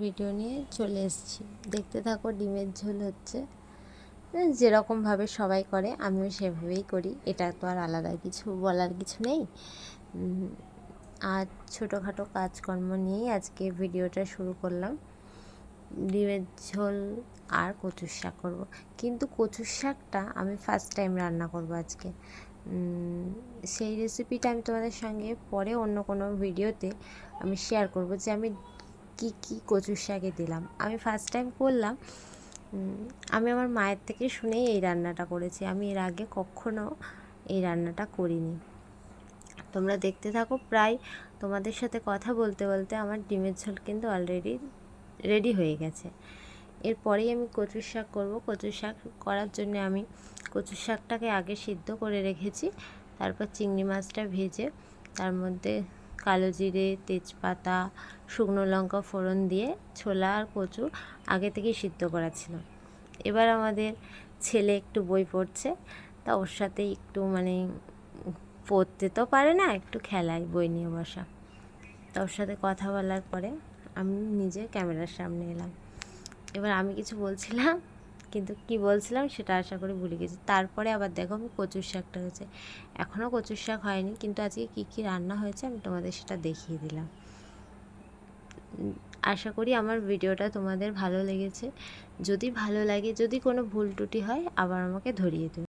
Video নিয়ে চলে এসেছি। দেখতে থাকো, ডিমের ঝোল হচ্ছে। যেরকমভাবে সবাই করে, আমিও সেভাবেই করি। এটা তো আর আলাদা কিছু বলার কিছু নেই। আর ছোটোখাটো কাজকর্ম নিয়েই আজকে ভিডিওটা শুরু করলাম। ডিমের ঝোল আর কচুর শাক করব। কিন্তু কচুর শাকটা আমি ফার্স্ট টাইম রান্না করব আজকে। সেই রেসিপিটা আমি তোমাদের সঙ্গে পরে অন্য কোনো ভিডিওতে আমি শেয়ার করব যে আমি কি কি কচুর শাকে দিলাম। আমি ফার্স্ট টাইম করলাম। আমি আমার মায়ের থেকে শুনেই এই রান্নাটা করেছি। আমি এর আগে কখনো এই রান্নাটা করিনি। তোমরা দেখতে থাকো, প্রায় তোমাদের সাথে কথা বলতে বলতে আমার ডিমের ঝোল কিন্তু অলরেডি রেডি হয়ে গেছে। এরপরেই আমি কচুর শাক করব। কচুর শাক করার জন্য আমি কচুর শাকটাকে আগে সিদ্ধ করে রেখেছি। তারপর চিংড়ি মাছটা ভেজে তার মধ্যে কালো জিরে, তেজপাতা, শুকনো লঙ্কা ফোড়ন দিয়ে ছোলা আর কচু আগে থেকেই সিদ্ধ করা ছিল। এবার আমাদের ছেলে একটু বই পড়ছে, তা ওর সাথে একটু মানে পড়তে তো পারে না, একটু খেলায় বই নিয়ে বসা। তা ওর সাথে কথা বলার পরে আমি নিজে ক্যামেরার সামনে এলাম। এবার আমি কিছু বলছিলাম কিন্তু কি বলছিলাম সেটা আশা করি ভুলে গেছি। তারপরে আবার দেখো আমি কচুর শাকটা হয়েছে। এখনও কচুর শাক হয়নি, কিন্তু আজকে কি কি রান্না হয়েছে আমি তোমাদের সেটা দেখিয়ে দিলাম। আশা করি আমার ভিডিওটা তোমাদের ভালো লেগেছে। যদি ভালো লাগে, যদি কোনো ভুল টুটি হয়, আবার আমাকে ধরিয়ে দেবে